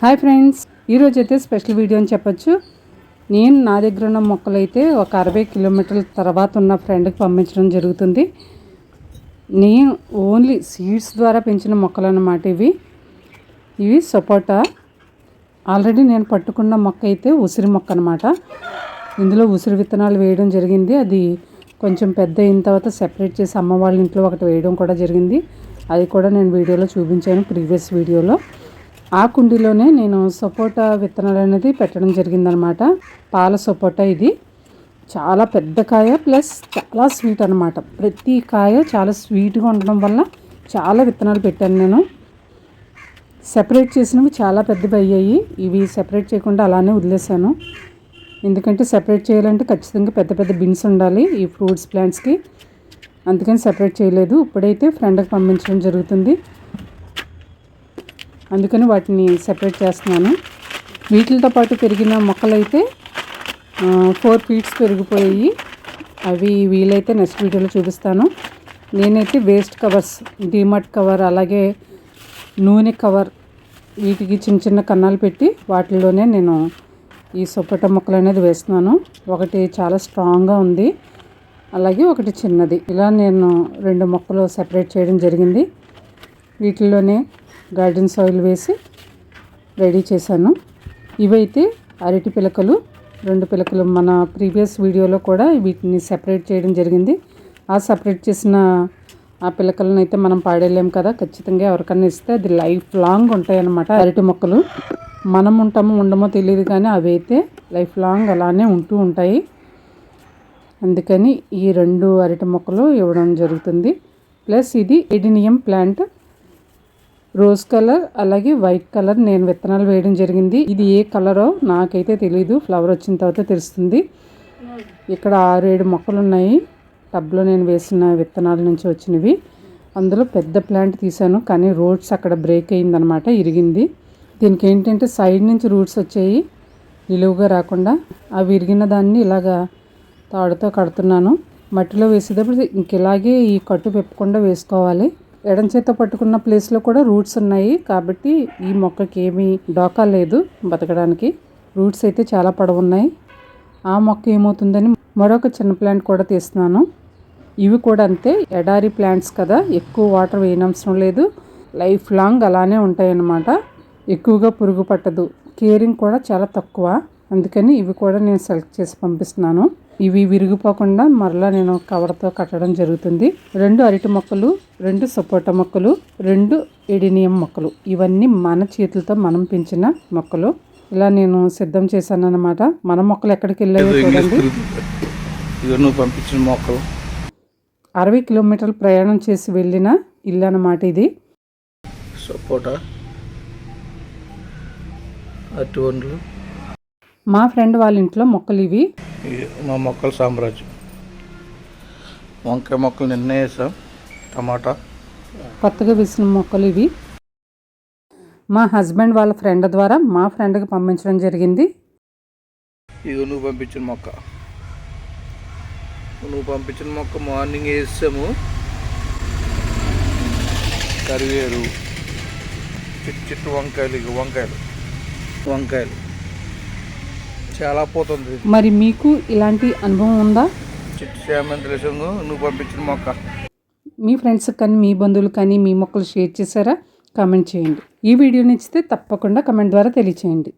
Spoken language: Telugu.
హాయ్ ఫ్రెండ్స్ ఈరోజు అయితే స్పెషల్ వీడియో అని చెప్పొచ్చు. నేను నా దగ్గర ఉన్న మొక్కలు అయితే ఒక అరవై కిలోమీటర్ల తర్వాత ఉన్న ఫ్రెండ్కి పంపించడం జరుగుతుంది. నేను ఓన్లీ సీడ్స్ ద్వారా పెంచిన మొక్కలు అన్నమాట ఇవి. ఇవి సపోటా. ఆల్రెడీ నేను పట్టుకున్న మొక్క అయితే ఉసిరి మొక్క అనమాట ఇందులో ఉసిరి విత్తనాలు వేయడం జరిగింది. అది కొంచెం పెద్ద అయిన తర్వాత సెపరేట్ చేసి అమ్మ వాళ్ళ ఇంట్లో ఒకటి వేయడం కూడా జరిగింది. అది కూడా నేను వీడియోలో చూపించాను ప్రీవియస్ వీడియోలో. ఆ కుండీలోనే నేను సపోటా విత్తనాలు అనేది పెట్టడం జరిగిందనమాట. పాల సపోటా ఇది. చాలా పెద్ద కాయ ప్లస్ చాలా స్వీట్ అనమాట. ప్రతి కాయ చాలా స్వీట్గా ఉండడం వల్ల చాలా విత్తనాలు పెట్టాను నేను. సెపరేట్ చేసినవి చాలా పెద్దవి అయ్యాయి. ఇవి సెపరేట్ చేయకుండా అలానే వదిలేసాను ఎందుకంటే సెపరేట్ చేయాలంటే ఖచ్చితంగా పెద్ద పెద్ద బిన్స్ ఉండాలి ఈ ఫ్రూట్స్ ప్లాంట్స్కి. అందుకని సెపరేట్ చేయలేదు. ఇప్పుడైతే ఫ్రెండ్కి పంపించడం జరుగుతుంది. అందుకని వాటిని సెపరేట్ చేస్తున్నాను. వీటితో పాటు పెరిగిన మొక్కలైతే ఫోర్ ఫీట్స్ పెరిగిపోయాయి. అవి వీలైతే నెక్స్ట్ వీడియోలో చూపిస్తాను. నేనైతే వేస్ట్ కవర్స్ డీమట్ కవర్ అలాగే నూనె కవర్ వీటికి చిన్న చిన్న కన్నాలు పెట్టి వాటిల్లోనే నేను ఈ సొప్పట మొక్కలు అనేది వేస్తున్నాను. ఒకటి చాలా స్ట్రాంగ్గా ఉంది. అలాగే ఒకటి చిన్నది. ఇలా నేను రెండు మొక్కలు సెపరేట్ చేయడం జరిగింది. వీటిల్లోనే గార్డెన్ సాయిల్ వేసి రెడీ చేశాను. ఇవైతే అరటి పిలకలు రెండు పిలకలు మన ప్రీవియస్ వీడియోలో కూడా వీటిని సెపరేట్ చేయడం జరిగింది. ఆ సెపరేట్ చేసిన ఆ పిలకలను అయితే మనం పాడేయలేం కదా? ఖచ్చితంగా ఎవరికన్నా ఇస్తే అది లైఫ్ లాంగ్ ఉంటాయన్నమాట అరటి మొక్కలు. మనం ఉంటామో ఉండమో తెలియదు కానీ అవి అయితే లైఫ్ లాంగ్ అలానే ఉంటూ ఉంటాయి. అందుకని ఈ రెండు అరటి మొక్కలు ఇవ్వడం జరుగుతుంది. ప్లస్ ఇది ఎడినియం ప్లాంట్ రోజ్ కలర్ అలాగే వైట్ కలర్ నేను విత్తనాలు వేయడం జరిగింది. ఇది ఏ కలరో నాకైతే తెలియదు ఫ్లవర్ వచ్చిన తర్వాత తెలుస్తుంది. ఇక్కడ ఆరు ఏడు మొక్కలు ఉన్నాయి. టబ్లో నేను వేసిన విత్తనాల నుంచి వచ్చినవి. అందులో పెద్ద ప్లాంట్ తీశాను. కానీ రూట్స్ అక్కడ బ్రేక్ అయిందనమాట ఇరిగింది. దీనికి ఏంటంటే సైడ్ నుంచి రూట్స్ వచ్చాయి. నిలువుగా రాకుండా అవి విరిగిన దాన్ని ఇలాగా తాడుతో కడుతున్నాను. మట్టిలో వేసేటప్పుడు ఇంక ఇలాగే ఈ కట్టు పెప్పకుండా వేసుకోవాలి. ఎడం చేత పట్టుకున్న ప్లేస్లో కూడా రూట్స్ ఉన్నాయి. కాబట్టి ఈ మొక్కకి ఏమీ డోకా లేదు బతకడానికి. రూట్స్ అయితే చాలా పొడవున్నాయి ఆ మొక్క ఏమవుతుందని మరొక చిన్న ప్లాంట్ కూడా తీస్తున్నాను. ఇవి కూడా అంతే ఎడారి ప్లాంట్స్ కదా. ఎక్కువ వాటర్ వేయనవసరం లేదు. లైఫ్ లాంగ్ అలానే ఉంటాయన్నమాట. ఎక్కువగా పురుగు పట్టదు. కేరింగ్ కూడా చాలా తక్కువ. అందుకని ఇవి కూడా నేను సెలెక్ట్ చేసి పంపిస్తున్నాను. ఇవి విరిగిపోకుండా మరలా నేను కవర్తో కట్టడం జరుగుతుంది. రెండు అరటి మొక్కలు రెండు సపోటా మొక్కలు రెండు ఎడినియం మొక్కలు. ఇవన్నీ మన చేతులతో మనం పెంచిన మొక్కలు. ఇలా నేను సిద్ధం చేశాను అనమాట మన మొక్కలు ఎక్కడికి వెళ్ళాయో చూడండి. పంపించిన మొక్కలు. అరవై కిలోమీటర్లు ప్రయాణం చేసి వెళ్ళిన ఇల్లు అన్నమాట ఇది. సపోటా అరటి మా ఫ్రెండ్ వాళ్ళ ఇంట్లో మొక్కలు ఇవి. మా మొక్కల సామ్రాజ్యం. వంకాయ మొక్కలు నిన్నే వేసాం టమాటా. కొత్తగా వేసిన మొక్కలు ఇవి. మా హస్బెండ్ వాళ్ళ ఫ్రెండ్ ద్వారా మా ఫ్రెండ్కి పంపించడం జరిగింది. ఇదిగో నువ్వు పంపించిన మొక్క. నువ్వు పంపించిన మొక్క మార్నింగ్ వేసాము. కరివేరు చిట్టు చిట్టు వంకాయలు ఇక వంకాయలు. వంకాయలు. చాలా పోతుంది. మరి మీకు ఇలాంటి అనుభవం ఉందా? చిట్టు చామంతి వేసాము నువ్వు పంపించిన మొక్క. మీ ఫ్రెండ్స్ కానీ మీ బంధువులు కానీ మీ మొక్కలు షేర్ చేశారా? కామెంట్ చేయండి. ఈ వీడియో నచ్చితే తప్పకుండా కమెంట్ ద్వారా తెలియచేయండి.